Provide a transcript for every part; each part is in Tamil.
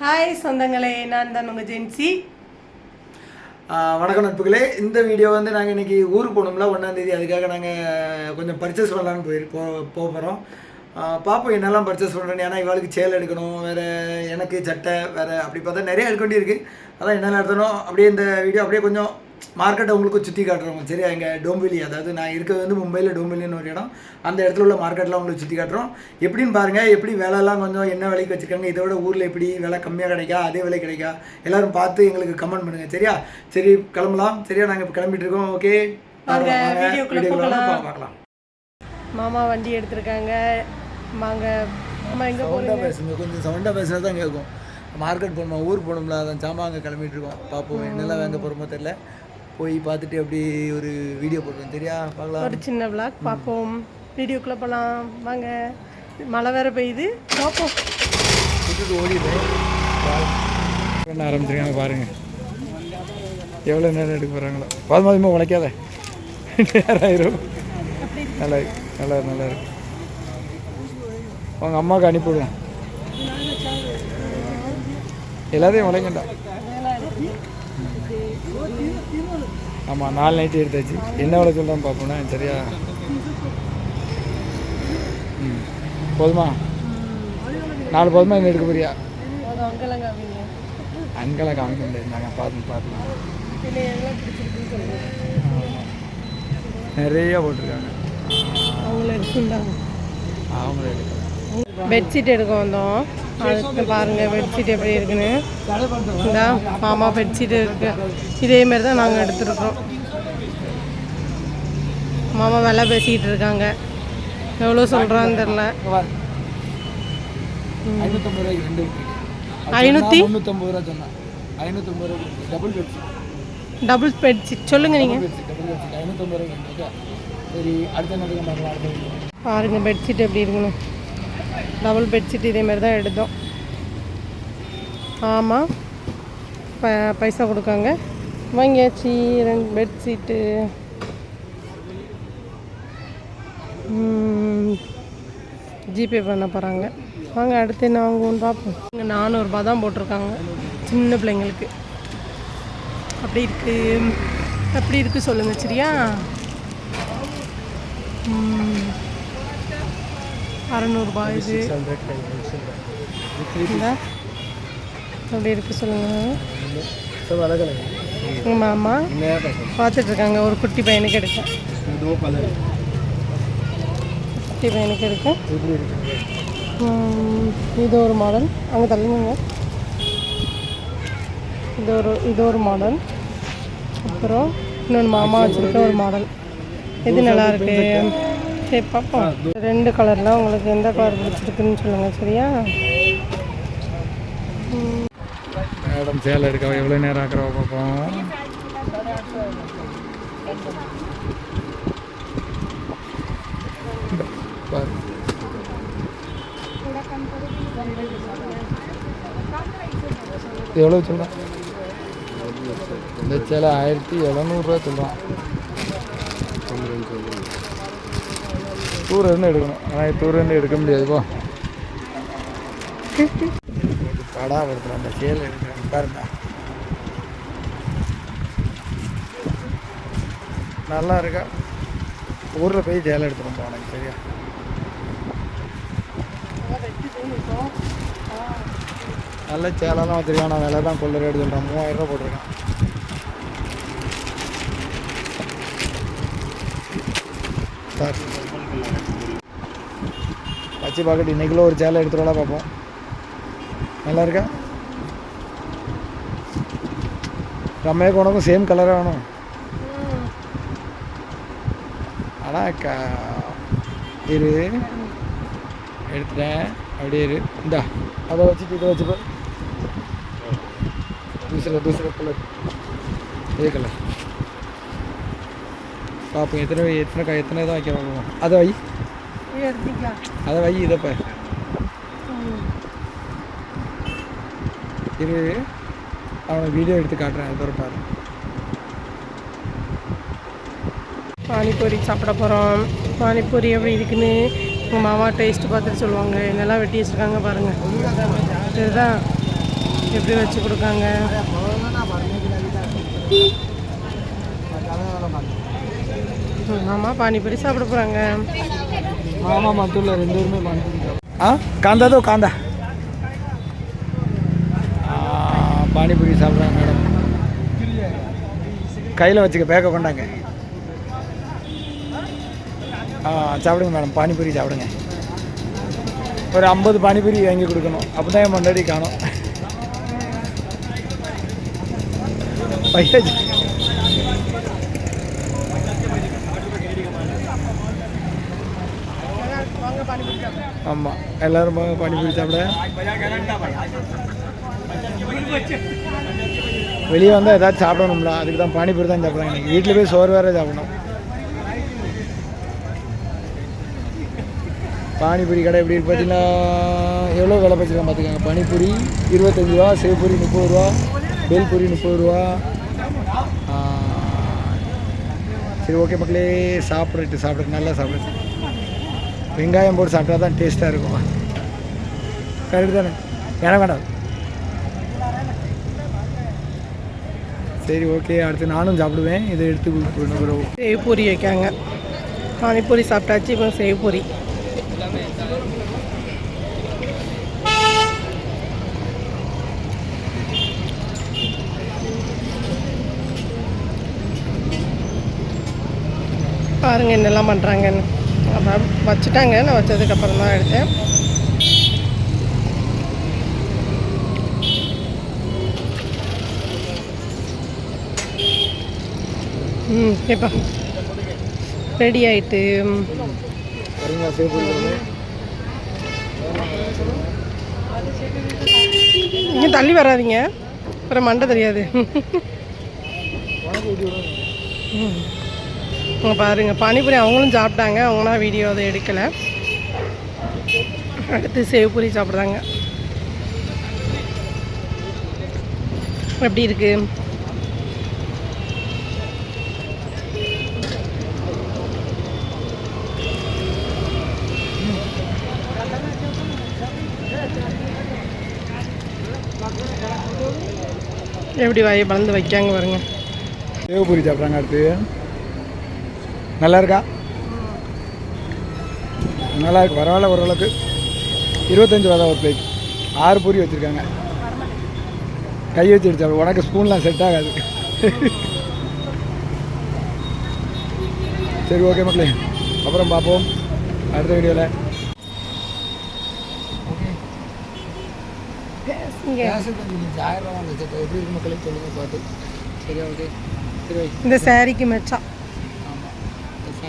ஹாய் சொந்தங்களே நான் தான் உங்கள் ஜென்சி வணக்கம் நட்புகளே. இந்த வீடியோ வந்து நாங்கள் இன்றைக்கி ஊருக்கு போகணும்ல ஒன்றாந்தேதி அதுக்காக நாங்கள் கொஞ்சம் பர்ச்சேஸ் பண்ணலான்னு போய் போ போக போகிறோம் பார்ப்போம் என்னெல்லாம் பர்ச்சேஸ் பண்ணுறேன்னு ஏன்னா இவாளுக்கு சேல் எடுக்கணும் வேறு எனக்கு சட்டை வேறு அப்படி பார்த்தா நிறைய எடுக்க வேண்டியிருக்கு. அதான் என்னென்ன எடுத்தணும் அப்படியே இந்த வீடியோ அப்படியே கொஞ்சம் மார்க்கெட்டை உங்களுக்கு சுற்றி காட்டுறோம் சரியா இங்கே டோம்பிலி அதாவது நான் இருக்கிறது வந்து மும்பையில் டோம்பிலின்னு ஒரு இடம். அந்த இடத்துல உள்ள மார்க்கெட்லாம் உங்களுக்கு சுற்றி காட்டுறோம். எப்படின்னு பாருங்கள் எப்படி விலைலாம் கொஞ்சம் என்ன விலைக்கு வச்சுருக்காங்க இதோட ஊரில் எப்படி விலை கம்மியாக கிடைக்கா அதே விலை கிடைக்கா எல்லாரும் பார்த்து எங்களுக்கு கமெண்ட் பண்ணுங்கள் சரியா? சரி கிளம்பலாம். சரியா? நாங்கள் இப்போ கிளம்பிட்டு இருக்கோம். ஓகே. பார்க்கலாம். மாமா வண்டி எடுத்திருக்காங்க. எங்கே சவுண்டாக பேசுங்க. கொஞ்சம் சவுண்டாக பேசுனா தான் கேட்கும். மார்க்கெட் போகணுமா ஊர் போகணும்ல அதான் சாமா அங்கே கிளம்பிட்டு இருக்கோம். பார்ப்போம் என்னெல்லாம் வாங்க போகிறோமோ தெரில போய் பார்த்துட்டு அப்படி ஒரு வீடியோ போடுறோம் சரியா? பார்க்கலாம். ஒரு சின்ன விளாக் பார்ப்போம். வீடியோக்குள்ளே போகலாம் வாங்க. மழை வேற பெய்யுது. பார்ப்போம். விட்டுட்டு ஓடிடுறேன் ஆரம்பிச்சிருக்காங்க பாருங்க. எவ்வளோ நேரம் எடுக்க போகிறாங்களோ பாதுமா அதிகமாக உழைக்காத. நேரம் ஆயிரும் நல்லா நல்லா இருக்கு நல்லா இருக்கு. உங்கள் அம்மாவுக்கு அனுப்பிவிடுவோம் எல்லாத்தையும் உழைக்கண்டா. ஆமாம் நாலு நைட்டு எடுத்தாச்சு. என்ன விலை சொல்கிறான்னு பார்ப்போம்னா சரியா. ம். போதுமா? நாலு போதுமா? என்ன எடுக்க போறியா? அங்கெல்லாம் காமிக்க முடியாது. நாங்கள் பார்த்து சொல்லுங்கள் நிறைய போட்டிருக்காங்க. அவங்களே எடுக்கலாம். பெட்ஷீட் எடுக்க வந்தோம். அதுக்கு பாருங்க பெட்ஷீட் எப்படி இருக்குன்னு. இந்தா மாமா பெட்ஷீட் இருக்கு. இதே மாதிரி தான் நாங்கள் எடுத்துருக்கோம் மாமா விலை பேசிக்கிட்டு இருக்காங்க. எவ்வளோ சொல்கிறான்னு தெரில ஐநூற்றம்பது ஐநூற்றி டபுள் பெட்ஷீட் சொல்லுங்கள் நீங்கள் பாருங்கள் பெட்ஷீட் எப்படி இருக்குன்னு. டபுள் பெட்ஷீட் இதே மாதிரி தான் எடுத்தோம். ஆமாம் ப பைசா கொடுக்காங்க. வாங்கியாச்சு ரெண்டு பெட்ஷீட்டு. ஜிபே பண்ண போகிறாங்க வாங்க அடுத்து என்ன வாங்குவோன்னு பார்ப்போம். இங்கே நானூறுரூபா தான் போட்டிருக்காங்க சின்ன பிள்ளைங்களுக்கு. அப்படி இருக்குது அப்படி இருக்கு சொல்லுங்கள் சரியா? அறநூறுபா இது. அப்படி இருக்கு சொல்லுங்கள் உங்கள் அம்மா பார்த்துட்ருக்காங்க ஒரு குட்டி பையனுக்கு எடுக்கும் குட்டி பையனுக்கு எடுக்கும் இது ஒரு மாடல் அங்கே தள்ளுங்க. இது ஒரு இது ஒரு மாடல் அப்புறம் இன்னொன்று மாமா வச்சுருக்க ஒரு மாடல் எது நல்லா இருக்கு? சரி பார்ப்போம். ரெண்டு கலரில் உங்களுக்கு எந்த கலர் பிடிச்சிருக்குன்னு சொல்லுங்கள் சரியா? மேடம் சேலை எடுக்க எவ்வளோ நேரம் ஆக்குறவா பார்ப்போம். எவ்வளோ சொல்கிறான் இந்த சேலை ஆயிரத்தி எழுநூறுவா சொல்கிறான் டூரிருந்து எடுக்கணும். ஆனால் டூரிருந்து எடுக்க முடியாதுப்பா படா படுத்துகிறேன் அந்த கேள் எடுக்கிறேன் பாருங்க. நல்லா இருக்கா? ஊரில் போய் சேலை எடுத்துகிட்டு போனேன். சரியா? நல்ல சேலாம் வச்சுருக்கான். நான் விலை தான் கொள்ளரை எடுத்துட்டேன் மூவாயிரம் ரூபா போட்டிருக்கேன். சார் வச்சு பார்க்கட்டு இன்றைக்குள்ள ஒரு சேலை எடுத்துகிட்டு பார்ப்போம் நல்லா இருக்கா? ரம்யாவுக்கு உனக்கும் சேம் கலராக வேணும். ஆனால் க இரு. எடுத்துட்டேன். அப்படியே இரு. இந்தா. அதை வச்சுட்டு இதை வச்சுப்போ தூசரா தூசரா கலர் இதே கலர் பார்ப்போம் எத்தனை எத்தனை க எத்தனை இதாக வைக்க பார்ப்போம் அதை வை. அதை வை இதை பாரு இரு. அவனை வீடியோ எடுத்து காட்டுறேன். அதுக்கப்புறம் பாரு பானிபூரி சாப்பிட போகிறோம் பானிபூரி எப்படி இருக்குன்னு உங்கள் மாமா டேஸ்ட் பார்த்துட்டு சொல்லுவாங்க. என்னெல்லாம் வெட்டி வச்சுருக்காங்க பாருங்கள் இதுதான். எப்படி வச்சு கொடுக்காங்க? ஆமாம் பானிபூரி சாப்பிட போகிறாங்க மாமா மத்தூர்ல ரெண்டு பேருமே பானிபூரி ஆ காந்தாதோ காந்தா. பானிபூரி சாப்பிட்றாங்க மேடம். கையில் வச்சுக்க பேக்க கொண்டாங்க. ஆ சாப்பிடுங்க மேடம். பானிபூரி சாப்பிடுங்க. ஒரு ஐம்பது பானிபூரி வாங்கி கொடுக்கணும். அப்போ தான் என் முன்னாடி காணும். பையன் ஆமாம் எல்லாரும் பானிபூரி சாப்பிட. வெளியே வந்தால் ஏதாச்சும் சாப்பிடணும்ல அதுக்கு தான் பானிபூரி தான் சாப்பிட்றாங்க. வீட்டில் போய் சோறு வேறு சாப்பிடணும். பானிபூரி கடை எப்படி இருக்கு பார்த்தீங்கன்னா எவ்வளோ விலை வச்சுருக்காங்க பார்த்துக்கோங்க பானிபூரி இருபத்தஞ்சி ரூபா சேவ் முப்பது ரூபா பேல்பூரி முப்பது ரூபா. சரி ஓகே மக்களே சாப்பிட்றட்டு சாப்பிட்றது நல்லா சாப்பிடுறது வெங்காயம் போட்டு சாப்பிட்டா தான் டேஸ்ட்டாக இருக்கும். கரெக்டு தானே வேணாம் வேணாம். சரி ஓகே அடுத்து நானும் சாப்பிடுவேன். இதை எடுத்து கொடுக்கணும் bro. சேவ் பூரி வைக்காங்க. பானிபூரி சாப்பிட்டாச்சு இப்போ சேவ் பூரி பாருங்க என்னெல்லாம் பண்ணுறாங்கன்னு அப்புறம் வச்சுட்டாங்க. நான் வச்சதுக்கப்புறம் தான் எடுத்தேன். ம் கேப்பா ரெடி ஆயிட்டு. இங்கே தள்ளி வராதீங்க. அப்புறம் மண்டை தெரியாது. ம். இங்க பாருங்க பானிபூரி அவங்களும் சாப்பிட்டாங்க அவங்களாம் வீடியோ அதை எடுக்கலை. அடுத்து சேவ்பூரி சாப்பிட்றாங்க. எப்படி இருக்கு? எப்படி வாயை வளர்ந்து வைக்காங்க பாருங்க. சேவ்பூரி சாப்பிட்றாங்க அடுத்து. நல்லா இருக்கா நல்லா இருக்கு பரவாயில்ல ஓரளவுக்கு. இருபத்தஞ்சி ரூபா தான் ஒரு பிளேட் ஆறு பூரி வச்சுருக்காங்க. கை வச்சு எடுத்து உனக்கு ஸ்பூன்லாம் செட் ஆகாது. சரி ஓகே மக்களே. அப்புறம் பார்ப்போம். அடுத்த வீடியோவில் இங்க. ஆயிரம் ரூபா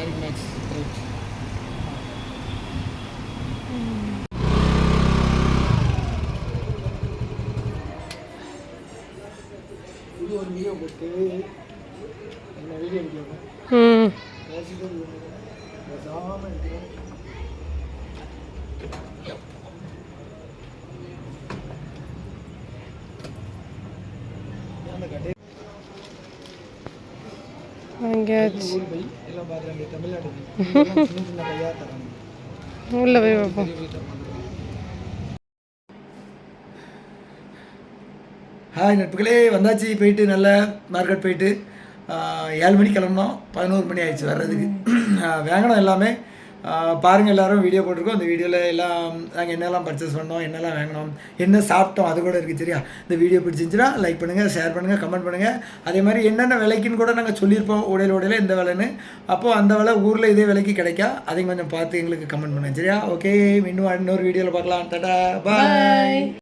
சாரி மேட்ச் இது ஒரு வீடியோ போட்டு உள்ளே போய் வைப்போம் ஹாய் நட்புகளே. வந்தாச்சு போயிட்டு நல்ல மார்க்கெட் போயிட்டு. ஏழு மணிக்கு கிளம்புனோம். பதினோரு மணி ஆயிடுச்சு வர்றதுக்கு. ஆஹ், வாங்கினோம் எல்லாமே பாருங்கள் எல்லோரும் எல்லாரும் வீடியோ போட்டிருக்கோம். அந்த வீடியோவில் எல்லாம் நாங்கள் என்னெல்லாம் பர்ச்சேஸ் பண்ணோம் என்னெல்லாம் வாங்கினோம் என்ன சாப்பிட்டோம் அது கூட இருக்குது சரியா? இந்த வீடியோ பிடிச்சிருந்துச்சுன்னா லைக் பண்ணுங்கள் ஷேர் பண்ணுங்கள் கமெண்ட் பண்ணுங்கள் அதே மாதிரி என்னென்ன விலைக்குன்னு கூட நாங்கள் சொல்லியிருப்போம் உடையில உடையில இந்த விலைன்னு. அப்போது அந்த விலை ஊரில் இதே விலைக்கு கிடைக்கா அதையும் கொஞ்சம் பார்த்து எங்களுக்கு கமெண்ட் பண்ணுங்கள் சரியா? ஓகே இன்னும் இன்னொரு வீடியோவில் பார்க்கலாம். டாடா பாய்